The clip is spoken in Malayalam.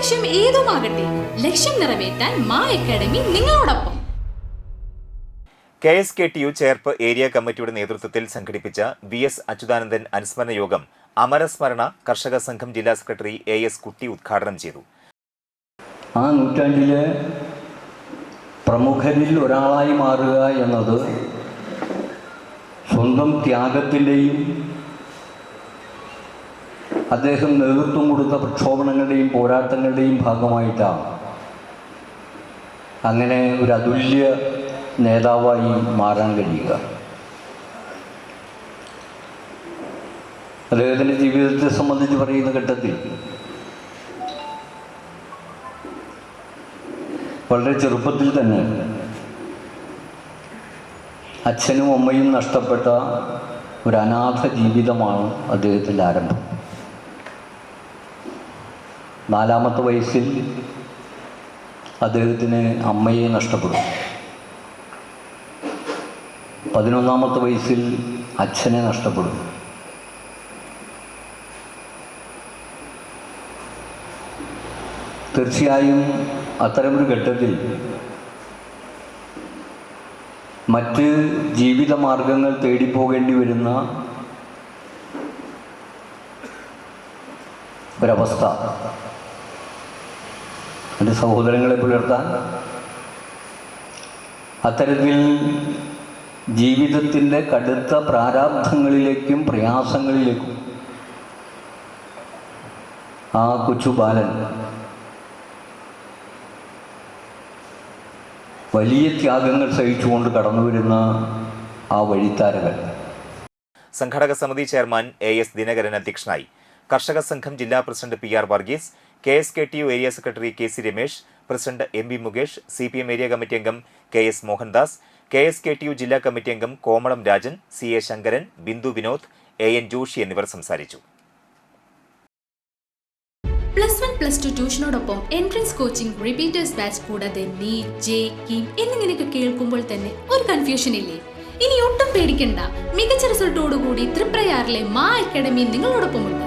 ലക്ഷ്യം ഏതുമാകട്ടെ ലക്ഷ്യം നിറവേറ്റാൻ മാ അക്കാഡമി നിങ്ങളോടൊപ്പം. K S K T U Cherpu area കമ്മിറ്റിയുടെ നേതൃത്വത്തിൽ സംഘടിപ്പിച്ച വി എസ് അച്യുതാനന്ദൻ അനുസ്മരണ യോഗം അമരസ്മരണ കർഷക സംഘം ജില്ലാ സെക്രട്ടറി എ എസ് കുട്ടി ഉദ്ഘാടനം ചെയ്തു. ആ നൂറ്റാണ്ടിലെ പ്രമുഖരിൽ ഒരാളായി മാറുക എന്നത് സ്വന്തം ത്യാഗത്തിന്റെയും അദ്ദേഹം നേതൃത്വം കൊടുത്ത പ്രക്ഷോഭണങ്ങളുടെയും പോരാട്ടങ്ങളുടെയും ഭാഗമായിട്ടാണ്. അങ്ങനെ ഒരു അതുല്യ നേതാവായി മാറാൻ കഴിയുക. അദ്ദേഹത്തിന്റെ ജീവിതത്തെ സംബന്ധിച്ച് പറയുന്ന ഘട്ടത്തിൽ വളരെ ചെറുപ്പത്തിൽ തന്നെ അച്ഛനും അമ്മയും നഷ്ടപ്പെട്ട ഒരു അനാഥ ജീവിതമാണ് അദ്ദേഹത്തിന്റെ ആരംഭം. നാലാമത്തെ വയസ്സിൽ അദ്ദേഹത്തിന് അമ്മയെ നഷ്ടപ്പെടും പതിനൊന്നാമത്തെ വയസ്സിൽ അച്ഛനെ നഷ്ടപ്പെടും തീർച്ചയായും അത്തരമൊരു ഘട്ടത്തിൽ മറ്റ് ജീവിത മാർഗങ്ങൾ തേടിപ്പോകേണ്ടി വരുന്ന ഒരവസ്ഥ. എന്റെ സഹോദരങ്ങളെ പുലർത്താൻ അത്തരത്തിൽ ജീവിതത്തിന്റെ കടുത്ത പ്രാരാബ്ധങ്ങളിലേക്കും പ്രയാസങ്ങളിലേക്കും ആ കൊച്ചു ബാലൻ വലിയ ത്യാഗങ്ങൾ സഹിച്ചുകൊണ്ട് കടന്നു വരുന്ന ആ വഴിത്താരകൾ. സംഘടക സമിതി ചെയർമാൻ എ എസ് ദിനകരൻ അധ്യക്ഷനായി. കർഷക സംഘം ജില്ലാ president P R Varghese K S K T U area secretary K C Ramesh president M B Mukesh C P M area committee അംഗം K S Mohandas K S K T U ജില്ലാ കമ്മിറ്റി അംഗം Komalam Rajan C A Shankaran Bindu Vinod A N Joshi എന്നിവർ സംസാരിച്ചു. പ്ലസ് വൺ പ്ലസ് ടു ട്യൂഷനോടൊപ്പം എൻട്രൻസ് കോച്ചിംഗ് റിപ്പീറ്റേഴ്സ് ബാച്ച് കൂടാതെ നീറ്റ് ജെ കീം എന്നിങ്ങനെയൊക്കെ കേൾക്കുമ്പോൾ തന്നെ ഒരു കൺഫ്യൂഷൻ ഇല്ലേ? ഇനി ഒട്ടും പേടിക്കണ്ട. മികച്ച റിസൾട്ടോടുകൂടി തൃപ്രയാറിലെ മാ അക്കാഡമി നിങ്ങളോടൊപ്പമുണ്ട്.